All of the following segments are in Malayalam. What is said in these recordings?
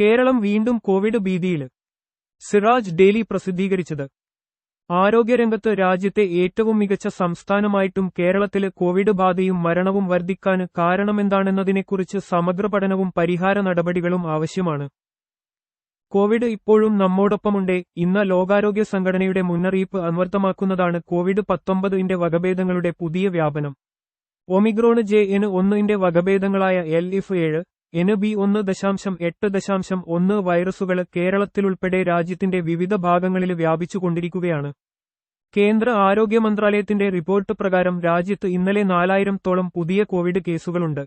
കേരളം വീണ്ടും കോവിഡ് ഭീതിയിൽ സിറാജ് ഡെയിലി പ്രസിദ്ധീകരിച്ചത്. ആരോഗ്യരംഗത്ത് രാജ്യത്തെ ഏറ്റവും മികച്ച സംസ്ഥാനമായിട്ടും കേരളത്തിലെ കോവിഡ് ബാധയും മരണവും വർദ്ധിക്കാൻ കാരണമെന്താണെന്നതിനെക്കുറിച്ച് സമഗ്ര പഠനവും പരിഹാര നടപടികളും ആവശ്യമാണ്. കോവിഡ് ഇപ്പോഴും നമ്മോടൊപ്പമുണ്ട്. ഇന്ന് ലോകാരോഗ്യ സംഘടനയുടെ മുന്നറിയിപ്പ് അന്വർത്ഥമാക്കുന്നതാണ് കോവിഡ് പത്തൊമ്പതിന്റെ വകഭേദങ്ങളുടെ പുതിയ വ്യാപനം. ഒമിക്രോണ് ജെ എന് ഒന്നിന്റെ വകഭേദങ്ങളായ എൽ ഇഫ് ഏഴ് എന് ബി ഒന്ന് ദശാംശം എട്ട് ദശാംശം ഒന്ന് വൈറസുകൾ കേരളത്തിലുൾപ്പെടെ രാജ്യത്തിന്റെ വിവിധ ഭാഗങ്ങളിൽ വ്യാപിച്ചുകൊണ്ടിരിക്കുകയാണ്. കേന്ദ്ര ആരോഗ്യ മന്ത്രാലയത്തിന്റെ റിപ്പോർട്ട് പ്രകാരം രാജ്യത്ത് ഇന്നലെ നാലായിരത്തോളം പുതിയ കോവിഡ് കേസുകളുണ്ട്.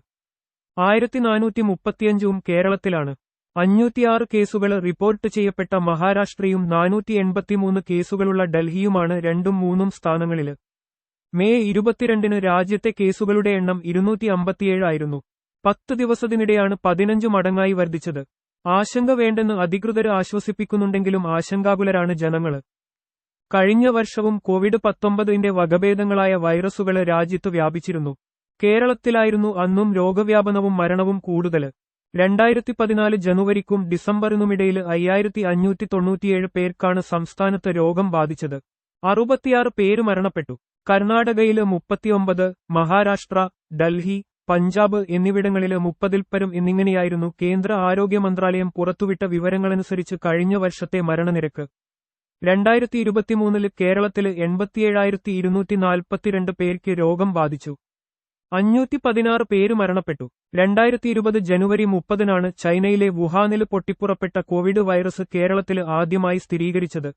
ആയിരത്തി നാനൂറ്റി മുപ്പത്തിയഞ്ചും കേരളത്തിലാണ്. അഞ്ഞൂറ്റിയാറ് കേസുകൾ റിപ്പോർട്ട് ചെയ്യപ്പെട്ട മഹാരാഷ്ട്രയും നാനൂറ്റി എൺപത്തിമൂന്ന് കേസുകളുള്ള ഡൽഹിയുമാണ് രണ്ടും മൂന്നും സ്ഥാനങ്ങളിൽ. മെയ് ഇരുപത്തിരണ്ടിന് രാജ്യത്തെ കേസുകളുടെ എണ്ണം ഇരുന്നൂറ്റി അമ്പത്തിയേഴായിരുന്നു പത്ത് ദിവസത്തിനിടെയാണ് പതിനഞ്ചു മടങ്ങായി വർദ്ധിച്ചത്. ആശങ്ക വേണ്ടെന്ന് അധികൃതർ ആശ്വസിപ്പിക്കുന്നുണ്ടെങ്കിലും ആശങ്കാകുലരാണ് ജനങ്ങൾ കഴിഞ്ഞ വർഷവും കോവിഡ് പത്തൊമ്പതിന്റെ വകഭേദങ്ങളായ വൈറസുകൾ രാജ്യത്ത് വ്യാപിച്ചിരുന്നു. കേരളത്തിലായിരുന്നു അന്നും രോഗവ്യാപനവും മരണവും കൂടുതൽ. രണ്ടായിരത്തി പതിനാല് ജനുവരിക്കും ഡിസംബറിനുമിടയിൽ അയ്യായിരത്തി അഞ്ഞൂറ്റി തൊണ്ണൂറ്റിയേഴ് പേർക്കാണ് സംസ്ഥാനത്ത് രോഗം ബാധിച്ചത്. അറുപത്തിയാറ് പേര് മരണപ്പെട്ടു. കർണാടകയിൽ മുപ്പത്തിയൊമ്പത് മഹാരാഷ്ട്ര ഡൽഹി പഞ്ചാബ് എന്നിവിടങ്ങളിലെ മുപ്പതിൽപ്പരം എന്നിങ്ങനെയായിരുന്നു കേന്ദ്ര ആരോഗ്യ മന്ത്രാലയം പുറത്തുവിട്ട വിവരങ്ങളനുസരിച്ച് കഴിഞ്ഞ വർഷത്തെ മരണനിരക്ക്. രണ്ടായിരത്തി ഇരുപത്തിമൂന്നിൽ കേരളത്തിൽ എൺപത്തിയേഴായിരത്തി ഇരുന്നൂറ്റി നാൽപ്പത്തിരണ്ട് പേർക്ക് രോഗം ബാധിച്ചു. അഞ്ഞൂറ്റി പതിനാറ് പേര് മരണപ്പെട്ടു. രണ്ടായിരത്തി ഇരുപത് ജനുവരി മുപ്പതിനാണ് ചൈനയിലെ വുഹാനിൽ പൊട്ടിപ്പുറപ്പെട്ട കോവിഡ് വൈറസ് കേരളത്തിൽ ആദ്യമായി സ്ഥിരീകരിച്ചത്.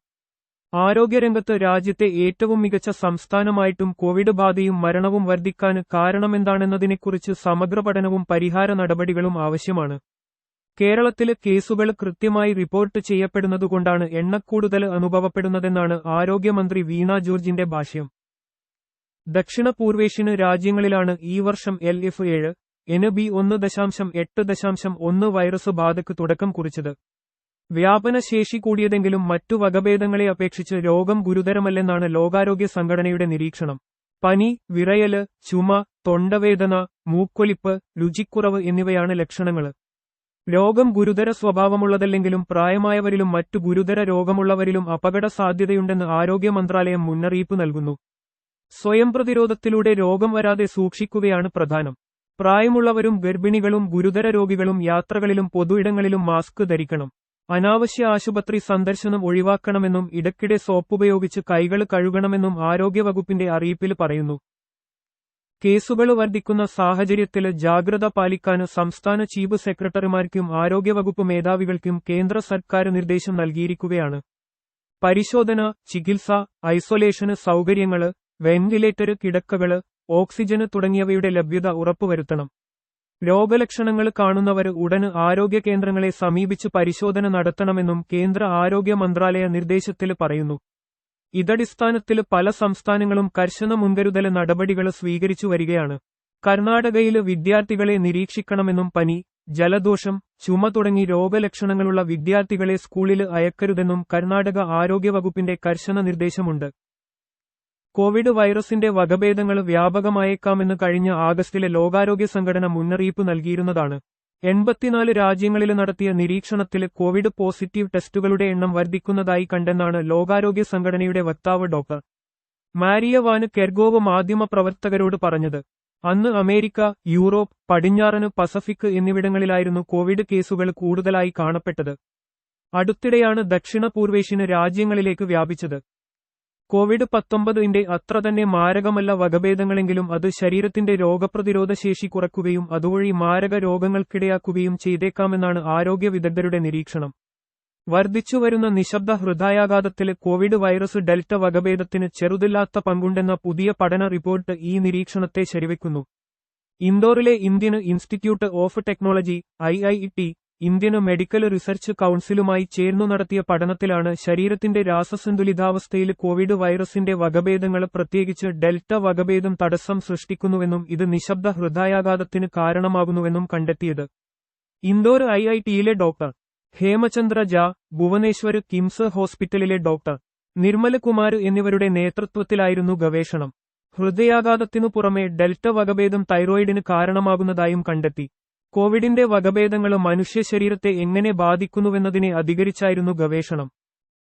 ആരോഗ്യരംഗത്ത് രാജ്യത്തെ ഏറ്റവും മികച്ച സംസ്ഥാനമായിട്ടും കോവിഡ് ബാധയും മരണവും വർദ്ധിക്കാൻ കാരണമെന്താണെന്നതിനെക്കുറിച്ച് സമഗ്ര പഠനവും പരിഹാര നടപടികളും ആവശ്യമാണ്. കേരളത്തിലെ കേസുകൾ കൃത്യമായി റിപ്പോർട്ട് ചെയ്യപ്പെടുന്നതുകൊണ്ടാണ് എണ്ണക്കൂടുതൽ അനുഭവപ്പെടുന്നതെന്നാണ് ആരോഗ്യമന്ത്രി വീണ ജോർജിന്റെ ഭാഷ്യം. ദക്ഷിണ പൂർവേഷ്യന് രാജ്യങ്ങളിലാണ് ഈ വർഷം എൽ എഫ് ഏഴ് എന് ബി ഒന്ന് ദശാംശം എട്ട് ദശാംശം ഒന്ന് വൈറസ് ബാധയ്ക്ക് തുടക്കം കുറിച്ചത്. വ്യാപനശേഷി കൂടിയതെങ്കിലും മറ്റു വകഭേദങ്ങളെ അപേക്ഷിച്ച് രോഗം ഗുരുതരമല്ലെന്നാണ് ലോകാരോഗ്യ സംഘടനയുടെ നിരീക്ഷണം. പനി വിറയൽ ചുമ തൊണ്ടവേദന മൂക്കൊലിപ്പ് രുചിക്കുറവ് എന്നിവയാണ് ലക്ഷണങ്ങൾ. രോഗം ഗുരുതര സ്വഭാവമുള്ളതല്ലെങ്കിലും പ്രായമായവരിലും മറ്റു ഗുരുതര രോഗമുള്ളവരിലും അപകട സാധ്യതയുണ്ടെന്ന് ആരോഗ്യ മന്ത്രാലയം മുന്നറിയിപ്പ് നൽകുന്നു. സ്വയം പ്രതിരോധത്തിലൂടെ രോഗം വരാതെ സൂക്ഷിക്കുകയാണ് പ്രധാനം. പ്രായമുള്ളവരും ഗർഭിണികളും ഗുരുതര രോഗികളും യാത്രകളിലും പൊതു ഇടങ്ങളിലും മാസ്ക് ധരിക്കണം. അനാവശ്യ ആശുപത്രി സന്ദർശനം ഒഴിവാക്കണമെന്നും ഇടയ്ക്കിടെ സോപ്പുപയോഗിച്ച് കൈകൾ കഴുകണമെന്നും ആരോഗ്യവകുപ്പിന്റെ അറിയിപ്പിൽ പറയുന്നു. കേസുകൾ വർദ്ധിക്കുന്ന സാഹചര്യത്തിൽ ജാഗ്രത പാലിക്കാൻ സംസ്ഥാന ചീഫ് സെക്രട്ടറിമാർക്കും ആരോഗ്യവകുപ്പ് മേധാവികൾക്കും കേന്ദ്ര സർക്കാർ നിർദ്ദേശം നൽകിയിരിക്കുകയാണ്. പരിശോധന ചികിത്സ ഐസൊലേഷന് സൗകര്യങ്ങൾ വെന്റിലേറ്റർ കിടക്കകൾ ഓക്സിജന് തുടങ്ങിയവയുടെ ലഭ്യത ഉറപ്പുവരുത്തണം. രോഗലക്ഷണങ്ങൾ കാണുന്നവർ ഉടന് ആരോഗ്യ കേന്ദ്രങ്ങളെ സമീപിച്ച് പരിശോധന നടത്തണമെന്നും കേന്ദ്ര ആരോഗ്യ മന്ത്രാലയ നിർദ്ദേശത്തിൽ പറയുന്നു. ഇതടിസ്ഥാനത്തിൽ പല സംസ്ഥാനങ്ങളും കർശന മുൻകരുതൽ നടപടികൾ സ്വീകരിച്ചു വരികയാണ്. കർണാടകയിൽ വിദ്യാർത്ഥികളെ നിരീക്ഷിക്കണമെന്നും പനി ജലദോഷം ചുമ തുടങ്ങി രോഗലക്ഷണങ്ങളുള്ള വിദ്യാർത്ഥികളെ സ്കൂളിൽ അയക്കരുതെന്നും കർണാടക ആരോഗ്യവകുപ്പിന്റെ കർശന നിർദ്ദേശമുണ്ട്. കോവിഡ് വൈറസിന്റെ വകഭേദങ്ങൾ വ്യാപകമായേക്കാമെന്ന് കഴിഞ്ഞ ആഗസ്റ്റിലെ ലോകാരോഗ്യ സംഘടന മുന്നറിയിപ്പ് നൽകിയിരുന്നതാണ്. എൺപത്തിനാല് രാജ്യങ്ങളിൽ നടത്തിയ നിരീക്ഷണത്തിൽ കോവിഡ് പോസിറ്റീവ് ടെസ്റ്റുകളുടെ എണ്ണം വർദ്ധിക്കുന്നതായി കണ്ടെന്നാണ് ലോകാരോഗ്യ സംഘടനയുടെ വക്താവ് ഡോക്ടർ മാരിയ വാന് കെർഗോവ് മാധ്യമപ്രവർത്തകരോട് പറഞ്ഞത്. അന്ന് അമേരിക്ക യൂറോപ്പ് പടിഞ്ഞാറന് പസഫിക് എന്നിവിടങ്ങളിലായിരുന്നു കോവിഡ് കേസുകൾ കൂടുതലായി കാണപ്പെട്ടത്. അടുത്തിടെയാണ് ദക്ഷിണ പൂർവേഷ്യന് രാജ്യങ്ങളിലേക്ക് വ്യാപിച്ചത്. കോവിഡ് പത്തൊമ്പതിന്റെ അത്ര തന്നെ മാരകമല്ല വകഭേദങ്ങളെങ്കിലും അത് ശരീരത്തിന്റെ രോഗപ്രതിരോധ ശേഷി കുറയ്ക്കുകയും അതുവഴി മാരക രോഗങ്ങൾക്കിടയാക്കുകയും ചെയ്തേക്കാമെന്നാണ് ആരോഗ്യ വിദഗ്ധരുടെ നിരീക്ഷണം. വർദ്ധിച്ചുവരുന്ന നിശബ്ദ ഹൃദയാഘാതത്തിൽ കോവിഡ് വൈറസ് ഡെൽറ്റ വകഭേദത്തിന് ചെറുതില്ലാത്ത പങ്കുണ്ടെന്ന പുതിയ പഠന റിപ്പോർട്ട് ഈ നിരീക്ഷണത്തെ ശരിവെക്കുന്നു. ഇൻഡോറിലെ Indian institute of technology I Indian medical research കൌൺസിലുമായി ചേർന്നു നടത്തിയ പഠനത്തിലാണ് ശരീരത്തിന്റെ രാസസന്തുലിതാവസ്ഥയിൽ കോവിഡ് വൈറസിന്റെ വകഭേദങ്ങൾ പ്രത്യേകിച്ച് ഡെൽറ്റ വകഭേദം തടസ്സം സൃഷ്ടിക്കുന്നുവെന്നും ഇത് നിശബ്ദ ഹൃദയാഘാതത്തിന് കാരണമാകുന്നുവെന്നും കണ്ടെത്തിയത്. ഇൻഡോർ ഐ ഐ ടിയിലെ ഡോക്ടർ ഹേമചന്ദ്ര ജ. ഭുവനേശ്വർ കിംസ് ഹോസ്പിറ്റലിലെ ഡോക്ടർ നിർമ്മല കുമാർ എന്നിവരുടെ നേതൃത്വത്തിലായിരുന്നു ഗവേഷണം. ഹൃദയാഘാതത്തിനു പുറമെ ഡെൽറ്റ വകഭേദം തൈറോയിഡിന് കാരണമാകുന്നതായും കണ്ടെത്തി. കോവിഡിന്റെ വകഭേദങ്ങൾ മനുഷ്യ ശരീരത്തെ എങ്ങനെ ബാധിക്കുന്നുവെന്നതിനെ അധികരിച്ചായിരുന്നു ഗവേഷണം.